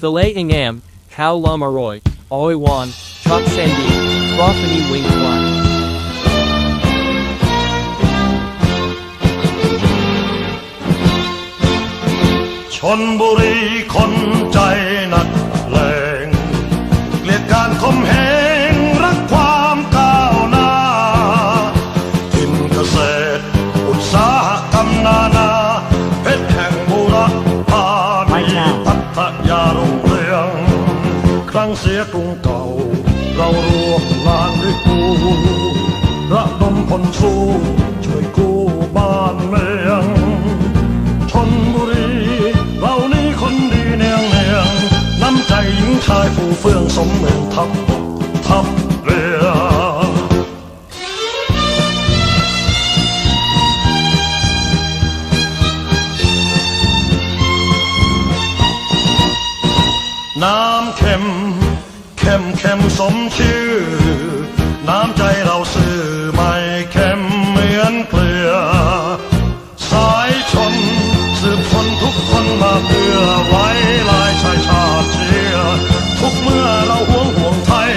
Filet ingam, cow lum aroy, oi wan, chop sandi, brothany wing fly. ชนบุรีคนใจหนักแรงเกลียดการข่มเหงรักความก้าวหน้าทินเกษตร อุตสาหกรรมนานาเพชรแห่งบุรพาไม่นีใช่พัทยารุ่งเรือง ครั้งเสียกรุงเก่า เรารวมลานด้วยกูระดมคนสู้ช่วยกู้บ้านเมืองชนบุรีเรานี้คนดีเนียงเนียงน้ำใจหญิงชายผู้เฟื่องสมเหมือนทับทับ น้ำเค็มเค็มเค็มสมชื่อ น้ำใจเราซื่อไม่เค็มเหมือนเกลือ สายชนสืบชนทุกคนมาเพื่อไว้ลายชายชาติเชื้อทุกเมื่อเราห่วงห่วงไทย